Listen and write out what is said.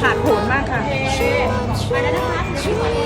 ผ่านผลมากค่ะ มาแล้วนะคะ